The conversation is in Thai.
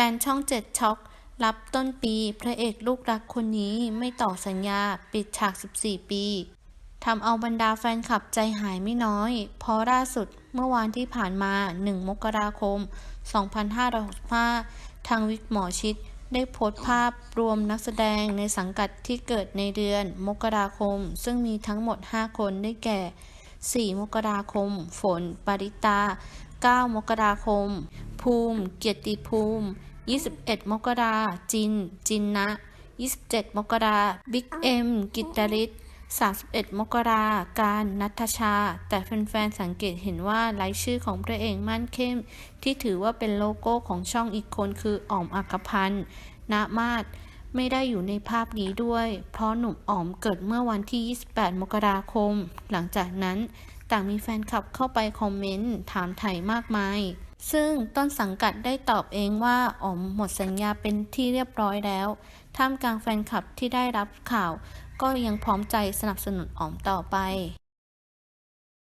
ฟนช่องเจ็ดช็อกรับต้นปีพระเอกลูกรักคนนี้ไม่ต่อสัญญาปิดฉาก 14 ปีทำเอาบรรดาแฟนคลับใจหายไม่น้อย เพราะล่าสุดเมื่อวานที่ผ่านมา 1 มกราคม 2565 ทางวิกหมอชิด ได้โพสต์ภาพรวมนักแสดงในสังกัดที่เกิดในเดือน มกราคม ซึ่งมีทั้งหมด 5 คนได้แก่ 4 มกราคม ฝน ปริตา 9 มกราคม ภูมิ เกียรติภูมิ 21 มกราจิน จินนะ 27 มกราบิ๊กเอ็ม กิตริศ31 มกราการนัทชา แต่แฟนๆ สังเกตเห็นว่ารายชื่อของพระเอกมั่นเข้ม ที่ถือว่าเป็นโลโก้ของช่องอีกคนคืออ๋อมอักพันธ์ณมาศไม่ได้อยู่ในภาพนี้ด้วย เพราะหนุ่มอ๋อมเกิดเมื่อวันที่ 28 มกราคม หลังจากนั้น ต่างมีแฟนคลับเข้าไปคอมเมนต์ ถามไถ่มากมายซึ่งต้นสังกัดได้ตอบเองว่าอ๋อมหมดสัญญาเป็นที่เรียบร้อยแล้ว ท่ามกลางแฟนคลับที่ได้รับข่าว ก็ยังพร้อมใจสนับสนุนอ๋อมต่อไป